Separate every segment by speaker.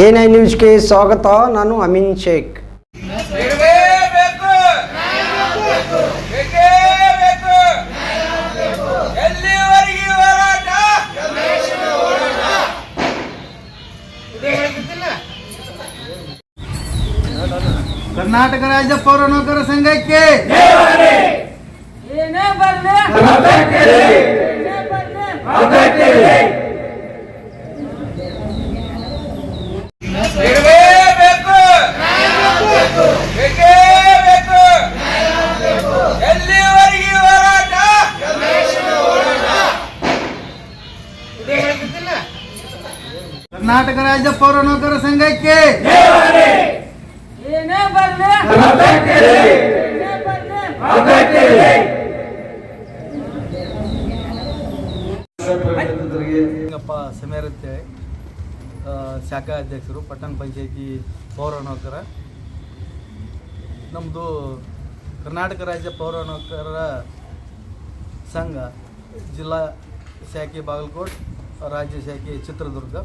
Speaker 1: N I ನ್ಯೂಸ್ಗೆ ಸ್ವಾಗತ ನಾನು ಅಮಿನ್ ಶೇಖ್.
Speaker 2: ಕರ್ನಾಟಕ ರಾಜ್ಯ ಪೌರ ನೌಕರ ಸಂಘಕ್ಕೆ
Speaker 3: ಏನೇ ಬರ್ಲಿ
Speaker 2: ಕರ್ನಾಟಕ ರಾಜ್ಯ ಪೌರ ನೌಕರ ಸಂಘಕ್ಕೆ
Speaker 3: ಏನೇ ಬರ್ಲಿ. ಏನೇ ಬರ್ಲಿ.
Speaker 2: ಲಿಂಗಪ್ಪ ಸಮೇರ್ ಅಂತೇಳಿ ಆ, ಶಾಖಾ ಅಧ್ಯಕ್ಷರು ಪಟ್ಟಣ ಪಂಚಾಯತಿ ಪೌರ ನೌಕರ ನಮ್ಮದು ಕರ್ನಾಟಕ ರಾಜ್ಯ ಪೌರ ನೌಕರರ ಸಂಘ ಜಿಲ್ಲಾ ಶಾಖೆ ಬಾಗಲಕೋಟ್ ರಾಜ್ಯ ಶಾಖೆ ಚಿತ್ರದುರ್ಗ.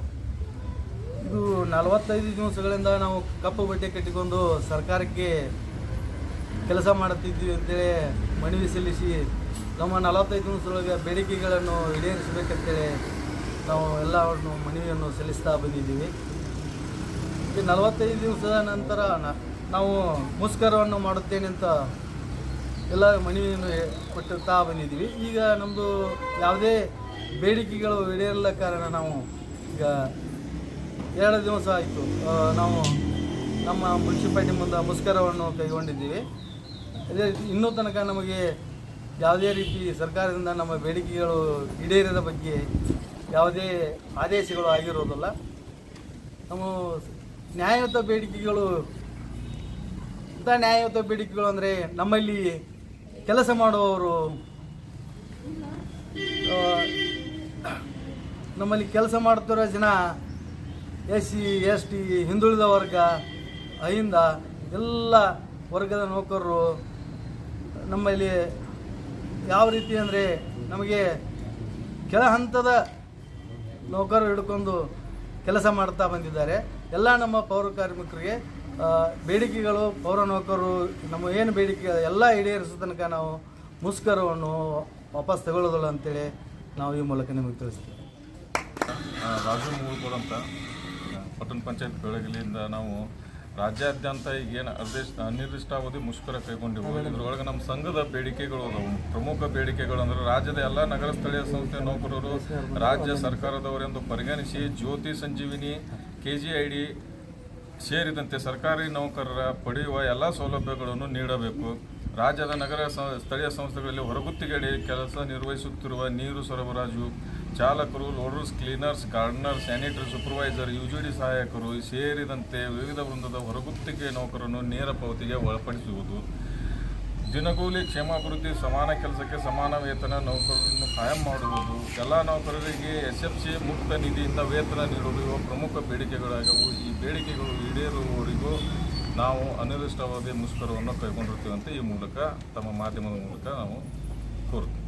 Speaker 2: ಇದು ನಲವತ್ತೈದು ದಿವಸಗಳಿಂದ ನಾವು ಕಪ್ಪು ಬಟ್ಟೆ ಕಟ್ಟಿಕೊಂಡು ಸರ್ಕಾರಕ್ಕೆ ಕೆಲಸ ಮಾಡುತ್ತಿದ್ದೀವಿ ಅಂತೇಳಿ ಮನವಿ ಸಲ್ಲಿಸಿ ನಮ್ಮ ನಲವತ್ತೈದು ದಿವಸದೊಳಗೆ ಬೇಡಿಕೆಗಳನ್ನು ಈಡೇರಿಸಬೇಕಂತೇಳಿ ನಾವು ಎಲ್ಲವನ್ನು ಮನವಿಯನ್ನು ಸಲ್ಲಿಸ್ತಾ ಬಂದಿದ್ದೀವಿ. ಈ ನಲವತ್ತೈದು ದಿವಸದ ನಂತರ ನಾವು ಮುಷ್ಕರವನ್ನು ಮಾಡುತ್ತೇನೆ ಅಂತ ಎಲ್ಲ ಮನವಿಯನ್ನು ಕೊಟ್ಟಿರ್ತಾ ಬಂದಿದ್ದೀವಿ. ಈಗ ನಮ್ಮದು ಯಾವುದೇ ಬೇಡಿಕೆಗಳು ಈಡೇರಲ್ಲ ಕಾರಣ ನಾವು ಈಗ ಎರಡು ದಿವಸ ಆಯಿತು. ನಾವು ನಮ್ಮ ಮುನ್ಸಿಪಾಲ್ಟಿ ಮುಂದೆ ಮುಷ್ಕರವನ್ನು ಕೈಗೊಂಡಿದ್ದೀವಿ. ಅದೇ ಇನ್ನೂ ತನಕ ನಮಗೆ ಯಾವುದೇ ರೀತಿ ಸರ್ಕಾರದಿಂದ ನಮ್ಮ ಬೇಡಿಕೆಗಳು ಈಡೇರದ ಬಗ್ಗೆ ಯಾವುದೇ ಆದೇಶಗಳು ಆಗಿರೋದಿಲ್ಲ. ನಮ್ಮ ನ್ಯಾಯಯುತ ಬೇಡಿಕೆಗಳು, ಇಂಥ ನ್ಯಾಯಯುತ ಬೇಡಿಕೆಗಳು ಅಂದರೆ ನಮ್ಮಲ್ಲಿ ಕೆಲಸ ಮಾಡುವವರು ನಮ್ಮಲ್ಲಿ ಕೆಲಸ ಮಾಡುತ್ತಿರೋ ಜನ ಎಸ್ ಸಿ ಎಸ್ ಟಿ ಹಿಂದುಳಿದ ವರ್ಗ, ಅಹಿಂದ, ಎಲ್ಲ ವರ್ಗದ ನೌಕರರು ನಮ್ಮಲ್ಲಿ ಯಾವ ರೀತಿ ಅಂದರೆ ನಮಗೆ ಕೆಳ ಹಂತದ ನೌಕರರು ಹಿಡ್ಕೊಂಡು ಕೆಲಸ ಮಾಡ್ತಾ ಬಂದಿದ್ದಾರೆ. ಎಲ್ಲ ನಮ್ಮ ಪೌರ ಕಾರ್ಮಿಕರಿಗೆ ಬೇಡಿಕೆಗಳು, ಪೌರ ನೌಕರರು ನಮ್ಮ ಏನು ಬೇಡಿಕೆ ಎಲ್ಲ ಈಡೇರಿಸೋ ತನಕ ನಾವು ಮುಷ್ಕರವನ್ನು ವಾಪಸ್ ತಗೊಳ್ಳೋದಿಲ್ಲ ಅಂತೇಳಿ ನಾವು ಈ ಮೂಲಕ ನಿಮಗೆ ತಿಳಿಸ್ತೀವಿ.
Speaker 4: ರಾಜು ಅಂತ. ಪಟ್ಟಣ ಪಂಚಾಯತ್ ಬೆಳಗಲಿಯಿಂದ ನಾವು ರಾಜ್ಯಾದ್ಯಂತ ಈಗೇನು ಅರ್ಧಿಷ್ಟ ಅನಿರ್ದಿಷ್ಟಾವಧಿ ಮುಷ್ಕರ ಕೈಗೊಂಡಿವೆ ಇದ್ರೊಳಗೆ ನಮ್ಮ ಸಂಘದ ಬೇಡಿಕೆಗಳು ಅದಾವು. ಪ್ರಮುಖ ಬೇಡಿಕೆಗಳು ಅಂದ್ರೆ ರಾಜ್ಯದ ಎಲ್ಲ ನಗರ ಸ್ಥಳೀಯ ಸಂಸ್ಥೆ ನೌಕರರು, ರಾಜ್ಯ ಸರ್ಕಾರದವರೆಂದು ಪರಿಗಣಿಸಿ ಜ್ಯೋತಿ ಸಂಜೀವಿನಿ ಕೆ ಜಿ ಸೇರಿದಂತೆ ಸರ್ಕಾರಿ ನೌಕರರ ಪಡೆಯುವ ಎಲ್ಲ ಸೌಲಭ್ಯಗಳನ್ನು ನೀಡಬೇಕು. ರಾಜ್ಯದ ನಗರ ಸ್ಥಳೀಯ ಸಂಸ್ಥೆಗಳಲ್ಲಿ ಹೊರಗುತ್ತಿಗೆಡಿ ಕೆಲಸ ನಿರ್ವಹಿಸುತ್ತಿರುವ ನೀರು ಸರಬರಾಜು ಚಾಲಕರು, loaders, cleaners, gardener, sanitary supervisor, UGD ಸಹಾಯಕರು ಸೇರಿದಂತೆ ವಿವಿಧ ವೃಂದದ ಹೊರಗುತ್ತಿಗೆ ನೌಕರನ್ನು ನೇರ ಪಾವತಿಗೆ ಒಳಪಡಿಸುವುದು, ದಿನಗೂಲಿ ಕ್ಷೇಮಾಭಿವೃದ್ಧಿ, ಸಮಾನ ಕೆಲಸಕ್ಕೆ ಸಮಾನ ವೇತನ, ನೌಕರರನ್ನು ಕಾಯಂ ಮಾಡುವುದು, ಎಲ್ಲ ನೌಕರರಿಗೆ ಎಸ್ ಎಫ್ ಸಿ ಮುಕ್ತ ನಿಧಿಯಿಂದ ವೇತನ ನೀಡುವುದು ಇವು ಪ್ರಮುಖ ಬೇಡಿಕೆಗಳಾಗವು. ಈ ಬೇಡಿಕೆಗಳು ಈಡೇರುವವರೆಗೂ ನಾವು ಅನಿರ್ದಿಷ್ಟಾವಧಿ ಮುಷ್ಕರವನ್ನು ಕೈಗೊಂಡಿರ್ತೀವಂತೆ ಈ ಮೂಲಕ, ತಮ್ಮ ಮಾಧ್ಯಮದ ಮೂಲಕ ನಾವು ಕೋರ್ತೀವಿ